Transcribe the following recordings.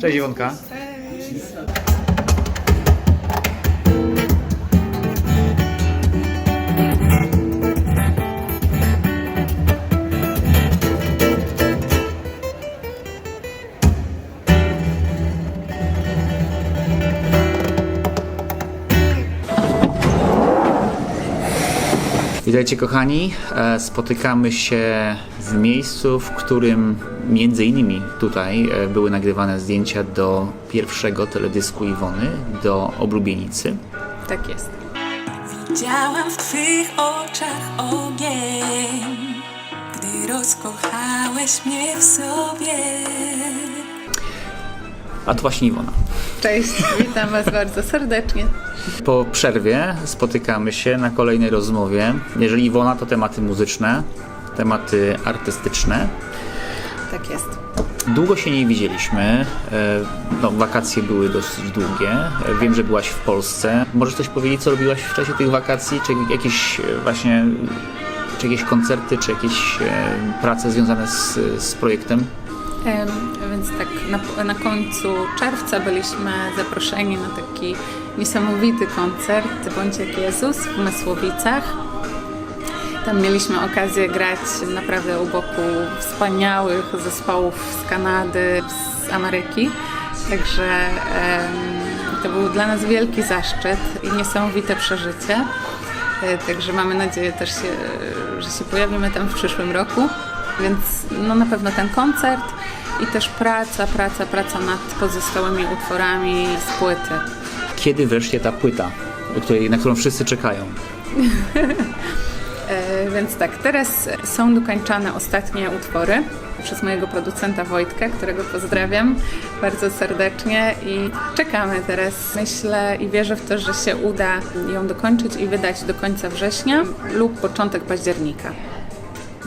Cześć Iwonka. Witajcie kochani. E, Spotykamy się w miejscu, w którym między innymi tutaj e, były nagrywane zdjęcia do pierwszego teledysku Iwony, do Oblubienicy. Tak jest. Widziałam w Twych oczach ogień, gdy rozkochałeś mnie w sobie. A to właśnie Iwona. Cześć, witam Was bardzo serdecznie. Po przerwie spotykamy się na kolejnej rozmowie. Jeżeli Iwona, to tematy muzyczne, tematy artystyczne. Tak jest. Długo się nie widzieliśmy. E, No, wakacje były dosyć długie. E, Wiem, że byłaś w Polsce. Możesz coś powiedzieć, co robiłaś w czasie tych wakacji? Czy jakieś e, właśnie, czy jakieś koncerty, czy jakieś prace związane z, z projektem? Em, więc tak, na, na końcu czerwca byliśmy zaproszeni na taki niesamowity koncert Bądź jak Jezus w Mysłowicach. Tam mieliśmy okazję grać naprawdę u boku wspaniałych zespołów z Kanady, z Ameryki. Także em, to był dla nas wielki zaszczyt i niesamowite przeżycie. E, Także mamy nadzieję też, się, że się pojawimy tam w przyszłym roku. Więc no na pewno ten koncert i też praca, praca, praca nad pozostałymi utworami z płyty. Kiedy wreszcie ta płyta, której, na którą wszyscy czekają? E, Więc tak, teraz są dokończane ostatnie utwory przez mojego producenta Wojtka, którego pozdrawiam bardzo serdecznie i czekamy teraz. Myślę i wierzę w to, że się uda ją dokończyć i wydać do końca września lub początek października.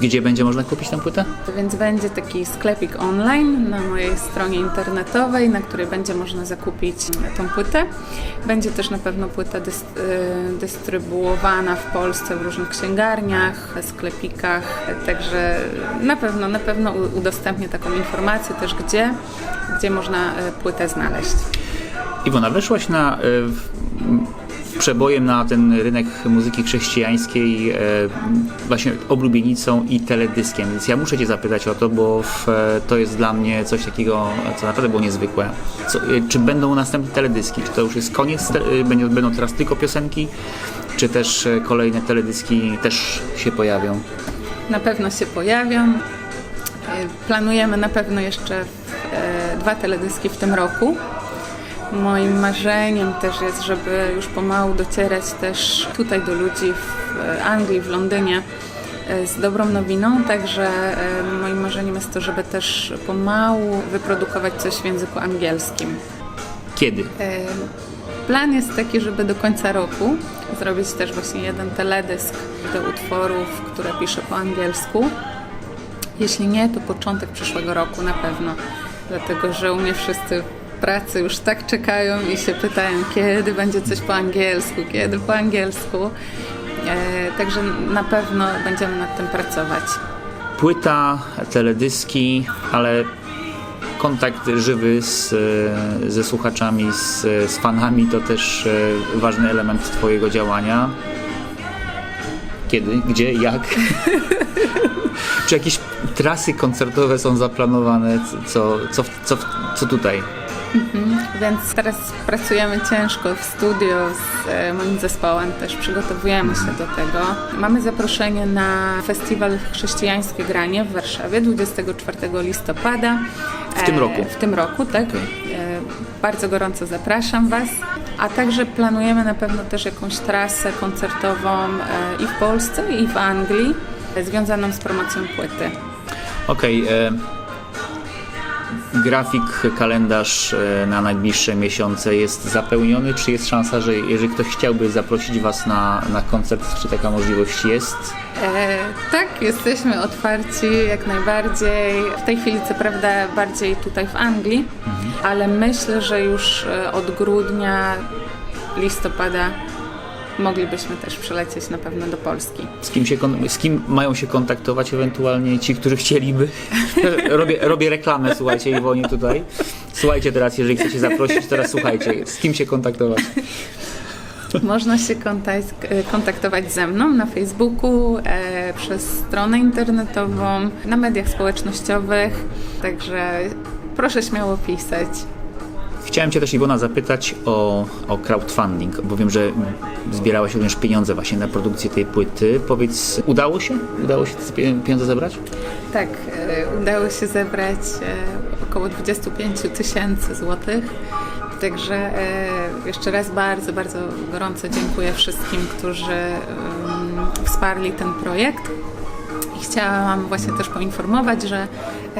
Gdzie będzie można kupić tę płytę? Więc będzie taki sklepik online na mojej stronie internetowej, na której będzie można zakupić tą płytę. Będzie też na pewno płyta y, dystrybuowana w Polsce w różnych księgarniach, sklepikach, także na pewno, na pewno udostępnię taką informację też gdzie, gdzie można y, płytę znaleźć. Iwona, weszłaś na, m, przebojem na ten rynek muzyki chrześcijańskiej e, właśnie oblubienicą i teledyskiem, więc ja muszę Cię zapytać o to, bo w, e, to jest dla mnie coś takiego, co naprawdę było niezwykłe. Co, e, czy będą następne teledyski? Czy to już jest koniec? Będą, będą teraz tylko piosenki? Czy też kolejne teledyski też się pojawią? Na pewno się pojawią. Planujemy na pewno jeszcze dwa teledyski w tym roku. Moim marzeniem też jest, żeby już pomału docierać też tutaj do ludzi w e, Anglii, w Londynie e, z dobrą nowiną, także e, moim marzeniem jest to, żeby też pomału wyprodukować coś w języku angielskim. Kiedy? Plan jest taki, żeby do końca roku zrobić też właśnie jeden teledysk do utworów, które piszę po angielsku. Jeśli nie, to początek przyszłego roku na pewno. Dlatego, że u mnie wszyscy pracy już tak czekają i się pytają, kiedy będzie coś po angielsku, kiedy po angielsku. E, także na pewno będziemy nad tym pracować. Płyta, teledyski, ale kontakt żywy z, e, ze słuchaczami, z, z fanami to też e, ważny element Twojego działania. Kiedy, gdzie, jak? Czy jakieś trasy koncertowe są zaplanowane? Co, co, co, co tutaj? Więc teraz pracujemy ciężko w studio z e, moim zespołem, też przygotowujemy się do tego. Mamy zaproszenie na festiwal Chrześcijańskie Granie w Warszawie 24 listopada. W tym E, roku? W tym roku, tak. E, Bardzo gorąco zapraszam Was. A także planujemy na pewno też jakąś trasę koncertową i w Polsce, i w Anglii, związaną z promocją płyty. Okej. e, grafik, kalendarz e, na najbliższe miesiące jest zapełniony? Czy jest szansa, że jeżeli ktoś chciałby zaprosić Was na, na koncert, czy taka możliwość jest? E, tak, jesteśmy otwarci jak najbardziej. W tej chwili, co prawda, bardziej tutaj w Anglii, ale myślę, że już e, od grudnia, listopada moglibyśmy też przylecieć na pewno do Polski. Z kim, się, z kim mają się kontaktować ewentualnie ci, którzy chcieliby? robię, robię reklamę, słuchajcie, Iwonie tutaj. Słuchajcie teraz, jeżeli chcecie zaprosić, teraz słuchajcie, z kim się kontaktować? Można się kontak- kontaktować ze mną na Facebooku, e, przez stronę internetową, na mediach społecznościowych, także proszę śmiało pisać. Chciałem Cię też, Iwona, zapytać o, o crowdfunding, bo wiem, że zbierałaś również pieniądze właśnie na produkcję tej płyty. Powiedz, udało się? Udało się te pie- pieniądze zebrać? Tak, e, udało się zebrać e, około 25 tysięcy złotych. Także e, jeszcze raz bardzo, bardzo gorąco dziękuję wszystkim, którzy wsparli ten projekt. I chciałam właśnie też poinformować, że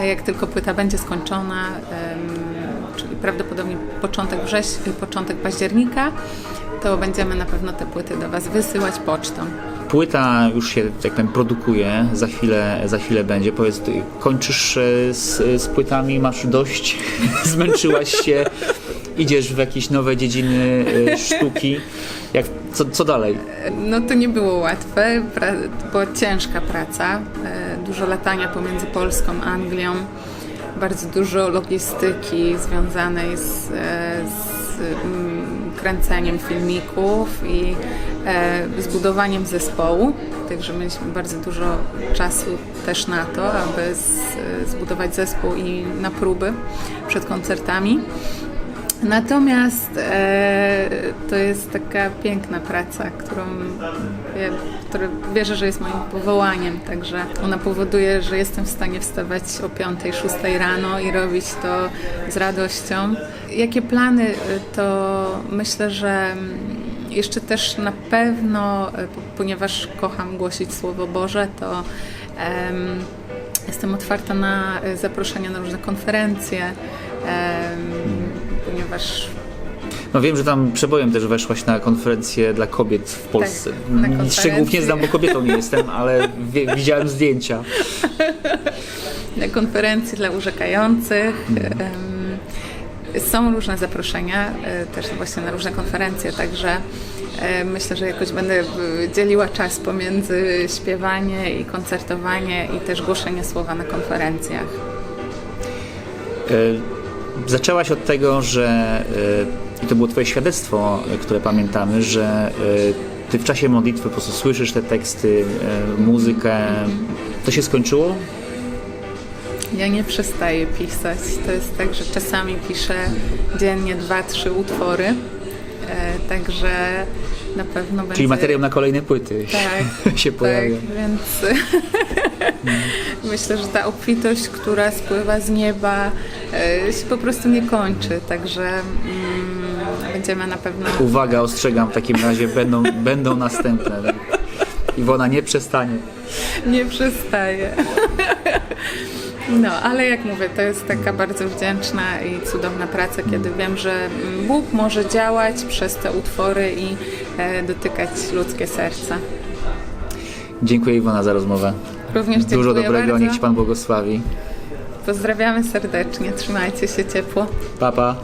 jak tylko płyta będzie skończona, prawdopodobnie początek września, początek października, to będziemy na pewno te płyty do Was wysyłać pocztą. Płyta już się, tak powiem, produkuje, za chwilę, za chwilę będzie. Powiedz, kończysz e, z, z płytami, masz dość, zmęczyłaś się, idziesz w jakieś nowe dziedziny e, sztuki. Jak, co, co dalej? No to nie było łatwe, pra- była ciężka praca, e, dużo latania pomiędzy Polską a Anglią, bardzo dużo logistyki związanej z, e, z mm, kręceniem filmików i e, zbudowaniem zespołu. Także mieliśmy bardzo dużo czasu też na to, aby zbudować zespół i na próby przed koncertami. Natomiast e, to jest taka piękna praca, którą ja, wierzę, że jest moim powołaniem, także ona powoduje, że jestem w stanie wstawać o 5, 6 rano i robić to z radością. Jakie plany, e, to myślę, że mm, jeszcze też na pewno, e, po- ponieważ kocham głosić Słowo Boże, to em, jestem otwarta na e, zaproszenia na różne konferencje, ponieważ No wiem, że tam przebojem też weszłaś na konferencję dla kobiet w Polsce. Tak, na konferencję. Szczegółów nie znam, bo kobietą nie jestem, ale wie, widziałem zdjęcia. na konferencji dla urzekających. em, Są różne zaproszenia e, też właśnie na różne konferencje, także e, myślę, że jakoś będę e, dzieliła czas pomiędzy śpiewanie i koncertowanie i też głoszenie słowa na konferencjach. E, Zaczęłaś od tego, że i to było Twoje świadectwo, e, które pamiętamy, że e, Ty w czasie modlitwy po prostu słyszysz te teksty, muzykę. To się skończyło? Ja nie przestaję pisać. To jest tak, że czasami piszę dziennie dwa, trzy utwory. Także na pewno będzie. Czyli materiał na kolejne płyty Tak, się pojawia. Tak, więc myślę, że ta obfitość, która spływa z nieba, e, się po prostu nie kończy. Także mm, będziemy na pewno. Uwaga, ostrzegam w takim razie, będą, będą następne. Iwona nie przestanie. Nie przestaje. No, ale jak mówię, to jest taka bardzo wdzięczna i cudowna praca, kiedy wiem, że Bóg może działać przez te utwory i e, dotykać ludzkie serca. Dziękuję Iwona za rozmowę. Również dziękuję Dużo dobrego, bardzo. niech Ci Pan błogosławi. Pozdrawiamy serdecznie, trzymajcie się ciepło. Pa, pa.